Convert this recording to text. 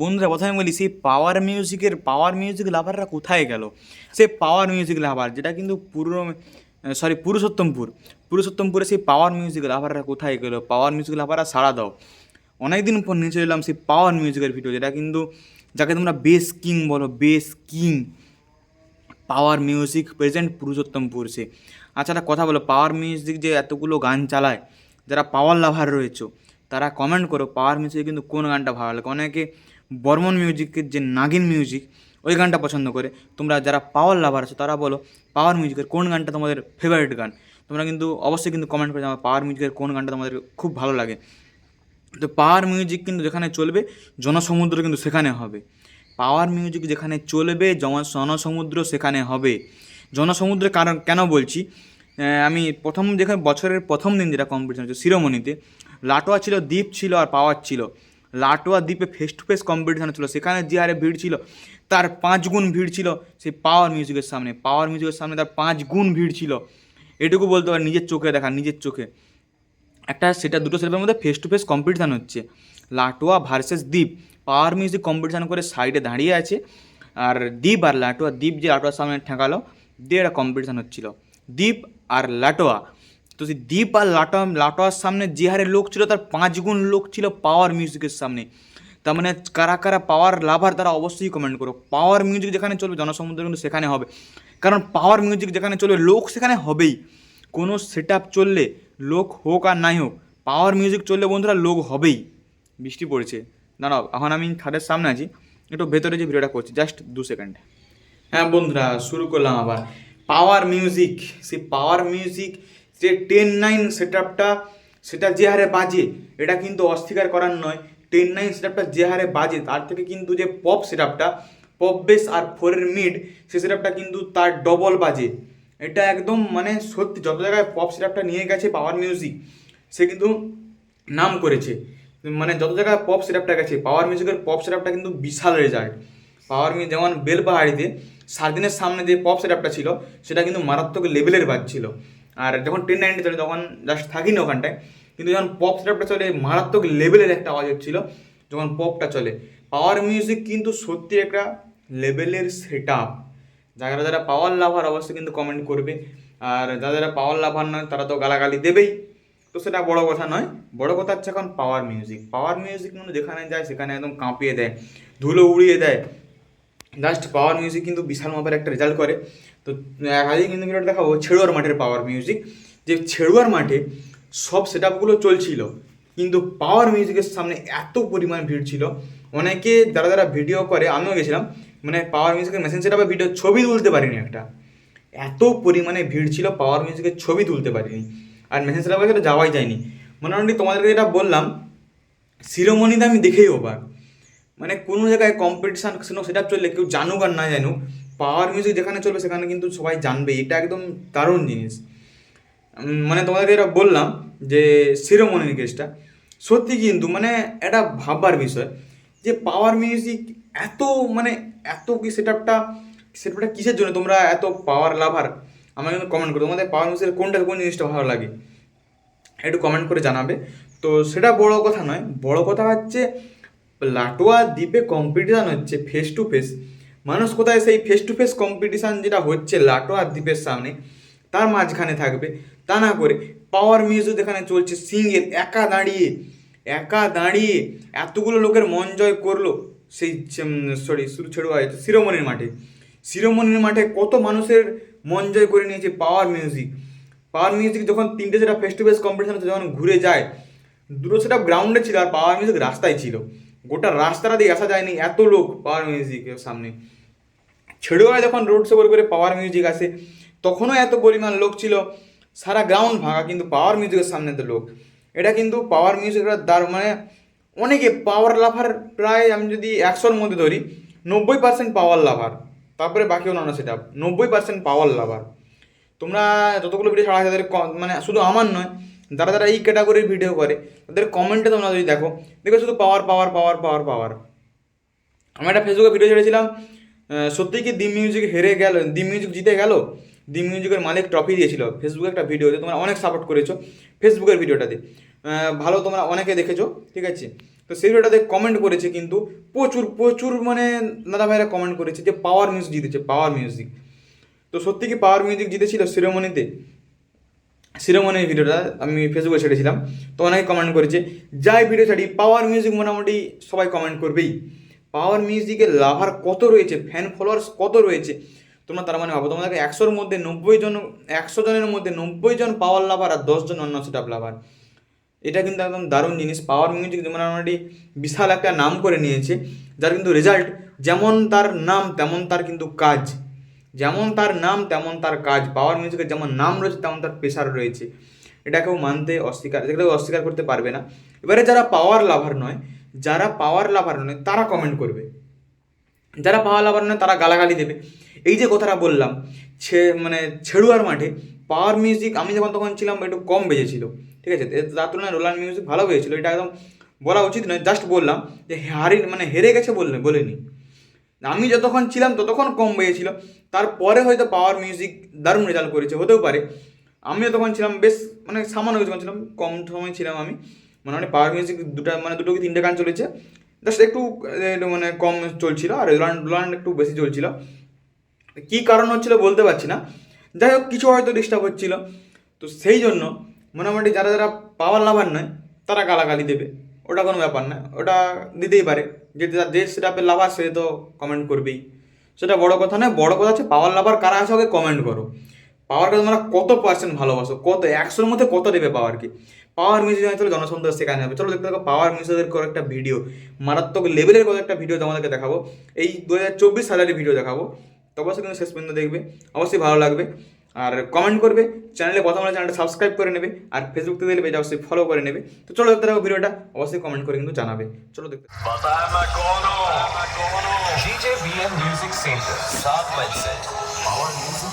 বন্ধুরা, প্রথমে বলি, সেই পাওয়ার মিউজিকের পাওয়ার মিউজিক লাভাররা কোথায় গেল? সে পাওয়ার মিউজিক লাভার যেটা কিন্তু পুরো সরি পুরুষোত্তমপুর। পুরুষোত্তমপুরে সেই পাওয়ার মিউজিক লাভাররা কোথায় গেল? পাওয়ার মিউজিক লাভাররা সাড়া দাও। অনেক দিন পর নিয়ে এলাম সেই পাওয়ার মিউজিকের ভিডিও যেটা কিন্তু, যাকে তোমরা বেস কিং বলো bass king power music present Purushottampur সে। আচ্ছা একটা কথা বলো পাওয়ার মিউজিক যে এতগুলো গান চালায়, যারা পাওয়ার লাভার রয়েছে, তারা কমেন্ট করো পাওয়ার মিউজিক কিন্তু কোন গানটা ভালো লাগে? অনেকে বর্মন মিউজিকের যে নাগিন মিউজিক, ওই গানটা পছন্দ করে। তোমরা যারা পাওয়ার লাভার আছো, তারা বলো, পাওয়ার মিউজিকের কোন গানটা তোমাদের ফেভারিট গান? তোমরা কিন্তু অবশ্যই কিন্তু কমেন্ট করে জানাও, পাওয়ার মিউজিকের কোন গানটা তোমাদের খুব ভালো লাগে। তো পাওয়ার মিউজিক কিন্তু যেখানে চলবে, জনসমুদ্র কিন্তু সেখানে হবে। পাওয়ার মিউজিক যেখানে চলবে, জন- জনসমুদ্র সেখানে হবে। জনসমুদ্রের কারণ, কেন বলছি? আমি প্রথম যেখানে বছরের প্রথম দিন যেটা কম্পিটিশন হচ্ছে শিরোমণিতে, লাটোয়া ছিল, দ্বীপ ছিল আর পাওয়ার ছিল। লাটোয়া দ্বীপে ফেস টু ফেস কম্পিটিশন ছিল। সেখানে যে হারে ভিড় ছিল, তার পাঁচ গুণ ভিড় ছিল সেই পাওয়ার মিউজিকের সামনে। পাওয়ার মিউজিকের সামনে তার পাঁচ গুণ ভিড় ছিল। এটুকু বলতে পারি নিজের চোখে দেখা, নিজের চোখে। একটা সেটা দুটো শিল্পের মধ্যে ফেস টু ফেস কম্পিটিশান হচ্ছে। লাটোয়া ভার্সেস দ্বীপ। পাওয়ার মিউজিক কম্পিটিশান করে সাইডে দাঁড়িয়ে আছে। আর দ্বীপ আর লাটোয়া, দ্বীপ যে লাটোয়ার সামনে ঠেকালো, দিয়ে একটা কম্পিটিশান হচ্ছিল। দ্বীপ আর লাটোয়া তো সেই দ্বীপ আর লাটোয়া লাটোয়ার সামনে যে হারে লোক ছিল, তার পাঁচ গুণ লোক ছিল পাওয়ার মিউজিকের সামনে। তার মানে কারা কারা পাওয়ার লাভার তারা অবশ্যই কমেন্ট করো। পাওয়ার মিউজিক যেখানে চলবে, জনসমুদ্র কিন্তু সেখানে হবে। কারণ পাওয়ার মিউজিক যেখানে চলবে, লোক সেখানে হবেই। কোনো সেট আপ চললে লোক হোক আর নাই হোক পাওয়ার মিউজিক চললে বন্ধুরা লোক হবেই। বৃষ্টি পড়েছে। দাঁড়াও, এখন আমি খাটের সামনে আছি। একটু ভেতরে যে ভিডিওটা করছি জাস্ট দু সেকেন্ড হ্যাঁ বন্ধুরা, শুরু করলাম আবার। পাওয়ার মিউজিক সেই পাওয়ার মিউজিক যে টেন নাইন সেট আপটা সেটা যে হারে বাজে, এটা কিন্তু অস্বীকার করার নয়। টেন নাইন সেট আপটা যে হারে বাজে, তার থেকে কিন্তু যে পপ সেট আপটা পপ বেস আর ফোরের মিড সে সেট আপটা কিন্তু তার ডবল বাজে। এটা একদম মানে সত্যি, যত জায়গায় পপ সেট আপটা নিয়ে গেছে পাওয়ার মিউজিক সে কিন্তু নাম করেছে। মানে যত জায়গায় পপ সেটআপটা গেছে পাওয়ার মিউজিকের পপ সেটআপটা কিন্তু বিশাল রেজাল্ট পাওয়ার মিউজিক যেমন বেলপাহাড়িতে সাত দিনের সামনে যে পপ সেটআপটা ছিল, সেটা কিন্তু মারাত্মক লেভেলের বাজছিল। আর যখন টেন নাইনটি চলে, তখন জাস্ট থাকি না ওখানটায়। কিন্তু যখন পপ সেটআপটা চলে, মারাত্মক লেভেলের একটা আওয়াজ হচ্ছিল, যখন পপটা চলে। পাওয়ার মিউজিক কিন্তু সত্যি একটা লেভেলের সেট আপ যারা যারা পাওয়ার লাভার অবশ্যই কিন্তু কমেন্ট করবে। আর যারা যারা পাওয়ার লাভার নয়, তারা তো গালাগালি দেবেই। তো সেটা বড় কথা নয়। বড় কথা হচ্ছে এখন পাওয়ার মিউজিক পাওয়ার মিউজিক মানে যেখানে যায়, সেখানে একদম কাঁপিয়ে দেয়, ধুলো উড়িয়ে দেয়। জাস্ট পাওয়ার মিউজিক কিন্তু বিশাল মাপের একটা রেজাল্ট করে। তো আজকে কিন্তু ভিডিওটা দেখাবো ছেড়ুয়ার মাঠের পাওয়ার মিউজিক যে ছেড়ুয়ার মাঠে সব সেট আপগুলো চলছিল, কিন্তু পাওয়ার মিউজিকের সামনে এত পরিমাণ ভিড় ছিল। অনেকে যারা যারা ভিডিও করে, আমিও গেছিলাম মানে পাওয়ার মিউজিকের মেশিন সেট ভিডিও ছবি তুলতে পারিনি একটা। এত পরিমাণে ভিড় ছিল পাওয়ার মিউজিকের ছবি তুলতে পারিনি। আর মেসেজ সেটা সেটা যাওয়াই যায়নি। মোটামুটি তোমাদেরকে যেটা বললাম শিরোমণিতে আমি দেখেই অবাক মানে কোনো জায়গায় কম্পিটিশান সেট চললে কেউ জানুক আর না জানুক পাওয়ার মিউজিক যেখানে চলবে সেখানে কিন্তু সবাই জানবে এটা একদম দারুণ জিনিস। মানে তোমাদেরকে এটা বললাম যে শিরোমণির কেসটা সত্যি কিন্তু মানে এটা ভাববার বিষয় যে পাওয়ার মিউজিক এত মানে এত কি সেট আপটা সেট আপটা কিসের জন্য? তোমরা এত পাওয়ার লাভার আমাকে কিন্তু কমেন্ট করো। তোমাদের পাওয়ার মিউজিকের কোনটা, কোন জিনিসটা ভালো লাগে? একটু কমেন্ট করে জানাবে। তো সেটা বড় কথা নয়। বড় কথা হচ্ছে, লাটোয়া দ্বীপে কম্পিটিশান হচ্ছে ফেস টু ফেস মানুষ কোথায় সেই ফেস টু ফেস কম্পিটিশান যেটা হচ্ছে লাটো আর দ্বীপের সামনে, তার মাঝখানে থাকবে। তা না করে পাওয়ার মিউজিক এখানে চলছে সিঙ্গেল একা দাঁড়িয়ে একা দাঁড়িয়ে এতগুলো লোকের মন জয় করল সেই সরি শুরু ছেড়ে শিরোমণির মাঠে। শিরোমণির মাঠে কত মানুষের মন জয় করে নিয়েছে পাওয়ার মিউজিক পাওয়ার মিউজিক যখন তিনটে সেটা ফেস টু ফেস কম্পিটিশন হচ্ছে, যখন ঘুরে যায়, দুটো সেটা গ্রাউন্ডে ছিল আর পাওয়ার মিউজিক রাস্তায় ছিল। গোটা রাস্তাটা দিয়ে আসা যায়নি এত লোক পাওয়ার মিউজিকের সামনে। ছেড়েওয়ায় যখন রোড শো করে পাওয়ার মিউজিক আসে, তখনও এত পরিমাণ লোক ছিল, সারা গ্রাউন্ড ভাঙা, কিন্তু পাওয়ার মিউজিকের সামনে তো লোক। এটা কিন্তু পাওয়ার মিউজিকের দার মানে অনেকে পাওয়ার লাভার প্রায় আমি যদি একশোর মধ্যে ধরি, নব্বই পার্সেন্ট পাওয়ার লাভার তারপরে বাকি অন্যান্য সেটা নব্বই পার্সেন্ট পাওয়ার লাভার তোমরা যতগুলো ভিডিও ছাড়া তাদের মানে শুধু আমার নয়, যারা যারা এই ক্যাটাগরির ভিডিও করে, তাদের কমেন্টে তোমরা যদি দেখো, দেখবে শুধু পাওয়ার পাওয়ার পাওয়ার পাওয়ার পাওয়ার আমি একটা ফেসবুকে ভিডিও ছেড়েছিলাম সত্যি কি দি মিউজিক হেরে গেল? দি মিউজিক জিতে গেল? দি মিউজিকের মালিক ট্রফি দিয়েছিল। ফেসবুকে একটা ভিডিওতে তোমরা অনেক সাপোর্ট করেছ। ফেসবুকের ভিডিওটাতে ভালো তোমরা অনেকে দেখেছ, ঠিক আছে? তো সেই ভিডিওটাতে কমেন্ট করেছে কিন্তু প্রচুর প্রচুর মানে দাদা ভাইরা কমেন্ট করেছে যে পাওয়ার মিউজিক জিতেছে পাওয়ার মিউজিক তো সত্যি কি পাওয়ার মিউজিক জিতেছিল শিরোমণিতে শিরোমণির ভিডিওটা আমি ফেসবুকে ছেড়েছিলাম। তো অনেকে কমেন্ট করেছে, যাই ভিডিও ছাড়ি পাওয়ার মিউজিক মোটামুটি সবাই কমেন্ট করবেই। পাওয়ার মিউজিকের লাভার কত রয়েছে? ফ্যান ফলোয়ার্স কত রয়েছে? তোমরা তার মানে ভাবো, তোমাদেরকে একশোর মধ্যে নব্বই জন, একশো জনের মধ্যে নব্বই জন পাওয়ার লাভার আর দশজন অন্য সেট লাভার এটা কিন্তু একদম দারুণ জিনিস। পাওয়ার মিউজিক মোটামুটি বিশাল একটা নাম করে নিয়েছে, যার কিন্তু রেজাল্ট যেমন তার নাম, তেমন তার কিন্তু কাজ। যেমন তার নাম, তেমন তার কাজ। পাওয়ার মিউজিকের যেমন নাম রয়েছে, তেমন তার প্রেশার রয়েছে। এটা কেউ মানতে অস্বীকার, এটা অস্বীকার করতে পারবে না। এবারে যারা পাওয়ার লাভার নয় যারা পাওয়ার লাভার নয়, তারা কমেন্ট করবে। যারা পাওয়ার লাভার নয়, তারা গালাগালি দেবে। এই যে কথাটা বললাম, ছে মানে ছেড়ুয়ার মাঠে পাওয়ার মিউজিক আমি যখন তখন ছিলাম, একটু কম বেজেছিল, ঠিক আছে? তার তুলনায় রোলার মিউজিক ভালো বেজেছিল, এটা একদম বলা উচিত নয় জাস্ট বললাম যে হারি মানে হেরে গেছে বললে, বলিনি। আমি যতক্ষণ ছিলাম, ততক্ষণ কম বেজেছিল। তারপরে হয়তো পাওয়ার মিউজিক দারুণ রেজাল্ট করেছে, হতেও পারে। আমিও তখন ছিলাম, বেশ মানে সামান্য যখন ছিলাম, কম সময় ছিলাম আমি। মোটামুটি পাওয়ার মিউজিক দুটা মানে দুটো কি তিনটে গান চলেছে। জাস্ট একটু মানে কম চলছিল আর রোলান রোলান একটু বেশি চলছিল। কী কারণ হচ্ছিল বলতে পারছি না। যাই হোক, কিছু হয়তো ডিস্টার্ব হচ্ছিল। তো সেই জন্য মোটামুটি যারা যারা পাওয়ার লাভার নয়, তারা গালাগালি দেবে। ওটা কোনো ব্যাপার না, ওটা দিতেই পারে। যে যে সেটাপের লাভার সে তো কমেন্ট করবেই। সেটা বড় কথা নয়, বড় কথা হচ্ছে পাওয়ার লাভার কারা আছে ওকে কমেন্ট করো। পাওয়ারকে তোমরা কত পার্সেন্ট ভালোবাসো, কত, একশোর মধ্যে কত দেবে পাওয়ারকে পাওয়ার মিউজিক জানি তাহলে জনসন্দেহ সেখানে হবে চলো দেখতে থাকো পাওয়ার মিউজিকের কোনো একটা ভিডিও মারাত্মক লেভেলের কোনো একটা ভিডিও তোমাদেরকে দেখাবো। এই দু হাজার চব্বিশ সালের ভিডিও দেখাবো। তো অবশ্যই কিন্তু শেষ পর্যন্ত দেখবে। অবশ্যই ভালো লাগবে। আর কমেন্ট করবে। চ্যানেলে প্রথম চ্যানেলটা সাবস্ক্রাইব করে নেবে। আর ফেসবুক থেকে দেখলে যা অবশ্যই ফলো করে নেবে। তো চলো দেখতে থাকো ভিডিওটা অবশ্যই কমেন্ট করে কিন্তু জানাবে। চলো দেখতে মিউজিক সেন্টার পাওয়ার মিউজিক